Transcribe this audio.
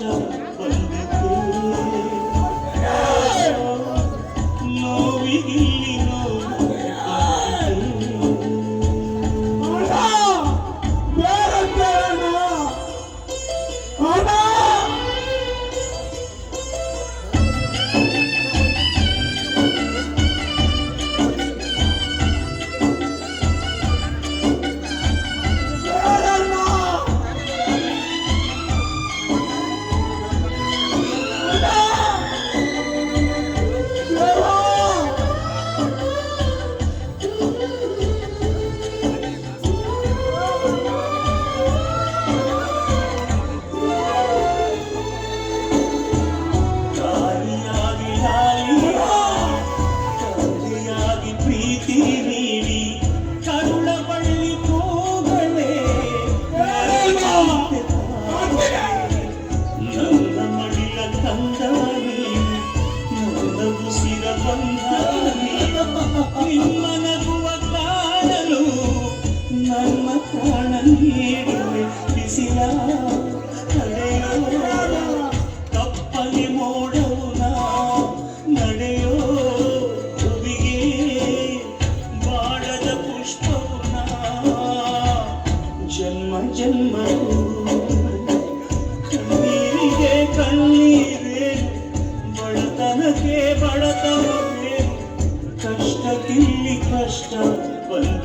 No, we ಕಣ್ಣೀರೇ ಬಡತನಕ್ಕೆ ಬಡತನವೇ ಕಷ್ಟಕ್ಕಿಲ್ಲಿ ಕಷ್ಟ ಬಂದ